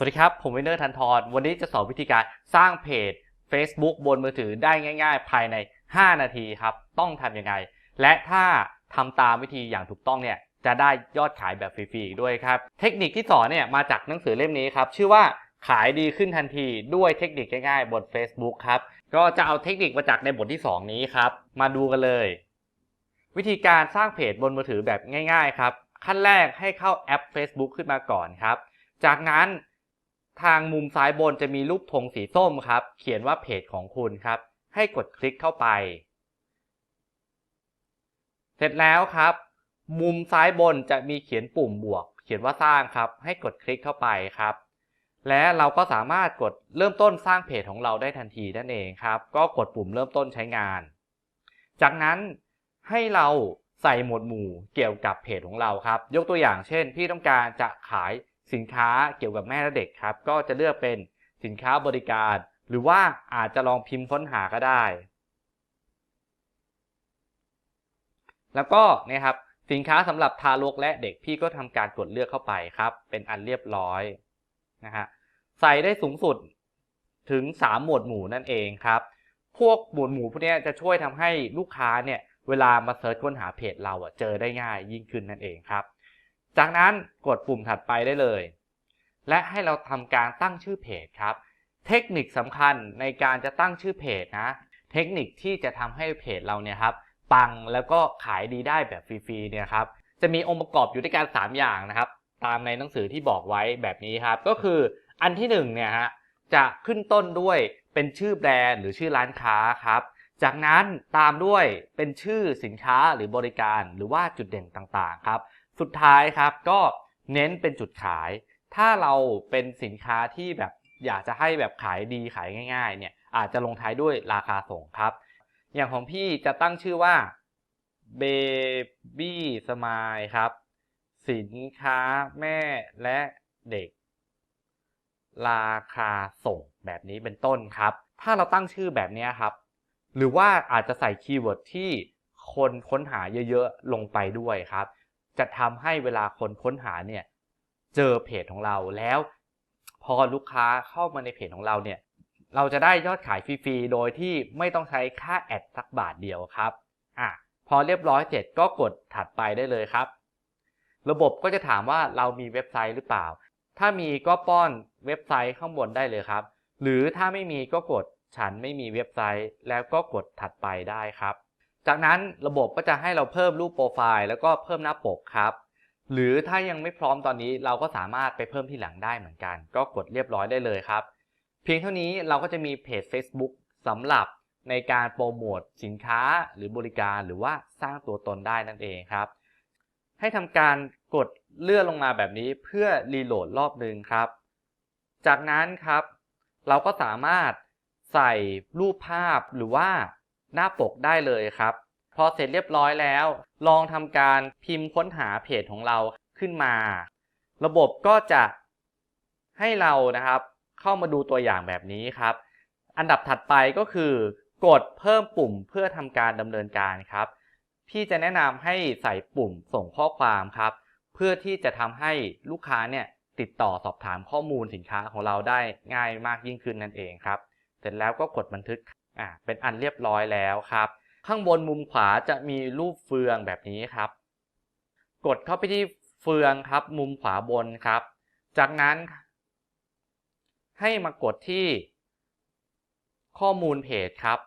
สวัสดีครับ ผมวินเนอร์ทันทรวันนี้จะสอนวิธีการสร้างเพจ Facebook บนมือถือได้ง่าย ๆ ภายใน 5 นาทีครับ ต้องทำยังไง และถ้าทำตามวิธีอย่างถูกต้องเนี่ย จะได้ยอดขายแบบฟรีๆด้วยครับ เทคนิคที่สอนเนี่ยมาจากหนังสือเล่มนี้ครับ ชื่อว่าขายดีขึ้นทันทีด้วยเทคนิคง่ายๆ บน Facebook ครับ ก็จะเอาเทคนิคมาจากในบทที่ 2 นี้ครับ มาดูกันเลย วิธีการสร้างเพจบนมือถือแบบง่าย ๆ ครับ ขั้นแรกให้เข้าแอป Facebook ขึ้นมาก่อนครับ จากนั้น ทางมุมซ้ายบนจะมีรูปธงสีส้มครับ เขียนว่าเพจของคุณครับ ให้กดคลิกเข้าไป เสร็จแล้วครับ มุมซ้ายบนจะมีเขียนปุ่มบวก เขียนว่าสร้างครับ ให้กดคลิกเข้าไปครับ และเราก็สามารถกดเริ่มต้นสร้างเพจของเราได้ทันทีนั่นเองครับ ก็กดปุ่มเริ่มต้นใช้งาน จากนั้นให้เราใส่หมวดหมู่เกี่ยวกับเพจของเราครับ ยกตัวอย่างเช่น พี่ต้องการจะขาย สินค้าเกี่ยวกับแม่และเด็กครับ ก็จะเลือกเป็นสินค้าบริการ หรือว่าอาจจะลองพิมพ์ค้นหาก็ได้ แล้วก็เนี่ยครับสินค้าสำหรับทารกและเด็กพี่ก็ทำการกดเลือกเข้าไปครับ เป็นอันเรียบร้อยนะฮะใส่ได้สูงสุดถึง 3 หมวดหมู่นั่นเองครับ พวกหมวดหมู่พวกนี้จะช่วยทำให้ลูกค้าเนี่ยเวลามาเซิร์ชค้นหาเพจเราอะเจอได้ง่ายยิ่งขึ้นนั่นเองครับ จากนั้นกดปุ่มถัดไปได้เลย และให้เราทำการตั้งชื่อเพจครับ เทคนิคสำคัญในการจะตั้งชื่อเพจนะ เทคนิคที่จะทำให้เพจเราเนี่ยครับปังแล้วก็ขายดีได้แบบฟรีๆเนี่ยครับจะมีองค์ประกอบอยู่ด้วยกัน3อย่างนะครับ ตามในหนังสือที่บอกไว้แบบนี้ครับ ก็คืออันที่1เนี่ยฮะจะขึ้นต้นด้วยเป็นชื่อแบรนด์หรือชื่อร้านค้าครับ จากนั้นตามด้วยเป็นชื่อสินค้าหรือบริการ หรือว่าจุดเด่นต่างๆครับ สุดท้ายครับก็เน้นเป็นจุดขาย ถ้าเราเป็นสินค้าที่แบบอยากจะให้แบบขายดีขายง่ายๆเนี่ยอาจจะลงท้ายด้วยราคาส่งครับ อย่างของพี่จะตั้งชื่อว่า Baby Smile ครับ สินค้าแม่และเด็ก ราคาส่งแบบนี้เป็นต้นครับ ถ้าเราตั้งชื่อแบบนี้ครับ หรือว่าอาจจะใส่คีย์เวิร์ดที่คนค้นหาเยอะๆ ลงไปด้วยครับ จะทำให้เวลาคนค้นหาเนี่ยเจอเพจของเราแล้ว พอลูกค้าเข้ามาในเพจของเราเนี่ยเราจะได้ยอดขายฟรีๆ โดยที่ไม่ต้องใช้ค่าแอดสักบาทเดียวครับอะพอเรียบร้อยเสร็จก็กดถัดไปได้เลยครับ ระบบก็จะถามว่าเรามีเว็บไซต์หรือเปล่า ถ้ามีก็ป้อนเว็บไซต์ข้างบนได้เลยครับ หรือถ้าไม่มีก็กดฉันไม่มีเว็บไซต์แล้วก็กดถัดไปได้ครับ จากนั้นระบบก็จะให้เราเพิ่มรูปโปรไฟล์แล้วก็เพิ่มหน้าปกครับ หรือถ้ายังไม่พร้อมตอนนี้เราก็สามารถไปเพิ่มที่หลังได้เหมือนกัน ก็กดเรียบร้อยได้เลยครับ เพียงเท่านี้เราก็จะมีเพจ Facebook สำหรับในการโปรโมทสินค้าหรือบริการหรือว่าสร้างตัวตนได้นั่นเองครับ ให้ทำการกดเลื่อนลงมาแบบนี้เพื่อรีโหลดรอบหนึ่งครับ จากนั้นครับ เราก็สามารถใส่รูปภาพหรือว่า หน้าปกได้เลยครับ พอเสร็จเรียบร้อยแล้ว ลองทำการพิมพ์ค้นหาเพจของเราขึ้นมา ระบบก็จะให้เรานะครับ เข้ามาดูตัวอย่างแบบนี้ครับ อันดับถัดไปก็คือ กดเพิ่มปุ่มเพื่อทำการดำเนินการครับ พี่จะแนะนำให้ใส่ปุ่มส่งข้อความครับ เพื่อที่จะทำให้ลูกค้าเนี่ยติดต่อสอบถามข้อมูลสินค้าของเราได้ง่ายมากยิ่งขึ้นนั่นเองครับ เสร็จแล้วก็กดบันทึก อ่าเป็นอันเรียบร้อยแล้วครับ ข้างบนมุมขวาจะมีรูปเฟืองแบบนี้ครับ กดเข้าไปที่เฟืองครับ มุมขวาบนครับ จากนั้น ให้มากดที่ ข้อมูลเพจครับ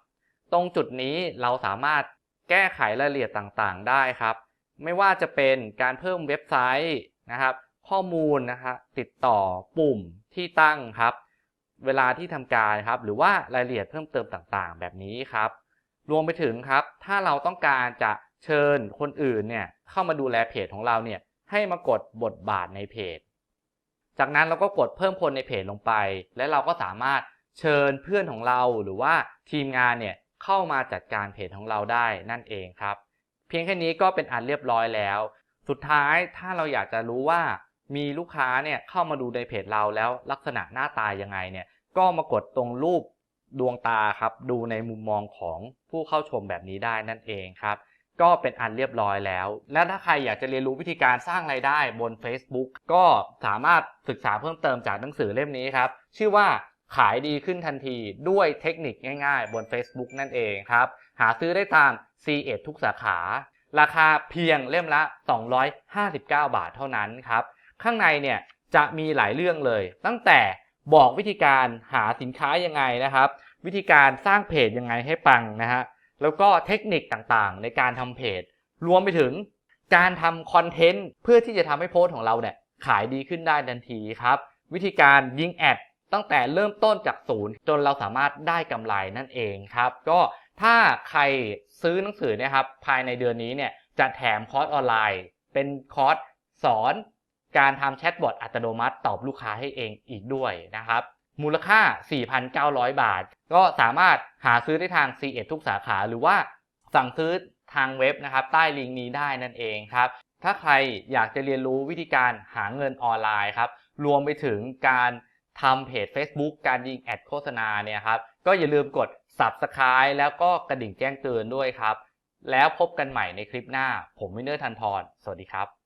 ตรงจุดนี้เราสามารถแก้ไขรายละเอียดต่างๆ ได้ครับ ไม่ว่าจะเป็นการเพิ่มเว็บไซต์นะครับ ข้อมูลนะครับติดต่อปุ่มที่ตั้งครับ เวลาที่ทำการครับ หรือว่ารายละเอียดเพิ่มเติมต่างๆ แบบนี้ครับ รวมไปถึงครับ ถ้าเราต้องการจะเชิญคนอื่นเนี่ยเข้ามาดูแลเพจของเราเนี่ยให้มากดบทบาทในเพจ จากนั้นเราก็กดเพิ่มคนในเพจลงไป และเราก็สามารถเชิญเพื่อนของเราหรือว่าทีมงานเนี่ยเข้ามาจัดการเพจของเราได้นั่นเองครับ เพียงแค่นี้ก็เป็นอันเรียบร้อยแล้ว สุดท้ายถ้าเราอยากจะรู้ว่ามีลูกค้าเนี่ยเข้ามาดูในเพจเราแล้วลักษณะหน้าตายังไงเนี่ย ก็มากดตรงรูปดวงตาครับ ดูในมุมมองของผู้เข้าชมแบบนี้ได้นั่นเองครับ ก็เป็นอันเรียบร้อยแล้ว และถ้าใครอยากจะเรียนรู้วิธีการสร้างรายได้บน Facebook ก็สามารถศึกษาเพิ่มเติมจากหนังสือเล่มนี้ครับ ชื่อว่าขายดีขึ้นทันทีด้วยเทคนิคง่ายๆ บน Facebook นั่นเองครับ หาซื้อได้ตาม c ีเอ็ทุกสาขา ราคาเพียงเล่มละ 259 บาทเท่านั้นครับ ข้างในเนี่ยจะมีหลายเรื่องเลย ตั้งแต่ บอกวิธีการหาสินค้ายังไงนะครับ วิธีการสร้างเพจยังไงให้ปังนะฮะแล้วก็เทคนิคต่างๆ ในการทำเพจ รวมไปถึงการทำคอนเทนต์เพื่อที่จะทำให้โพสต์ของเราเนี่ยขายดีขึ้นได้ทันทีครับ วิธีการยิงแอดตั้งแต่เริ่มต้นจากศูนย์จนเราสามารถได้กำไรนั่นเองครับ ก็ถ้าใครซื้อหนังสือเนี่ยครับภายในเดือนนี้เนี่ยจะแถมคอร์สออนไลน์ เป็นคอร์สสอน การทำแชทบอทอัตโนมัติตอบลูกค้าให้เองอีกด้วยนะครับมูลค่า 4,900 บาท ก็สามารถหาซื้อได้ทาง c ีเอ็ทุกสาขาหรือว่าสั่งซื้อทางเว็บนะครับใต้ลิงก์นี้ได้นั่นเองครับ ถ้าใครอยากจะเรียนรู้วิธีการหาเงินออนไลน์ครับ รวมไปถึงการทำเพจ Facebook การยิงแอดโฆษณาเนี่ยครับ ก็อย่าลืมกด Subscribe แล้วก็กระดิ่งแจ้งเตือนด้วยครับ แล้วพบกันใหม่ในคลิปหน้า ผมวินเนอร์ทันทรสวัสดีครับ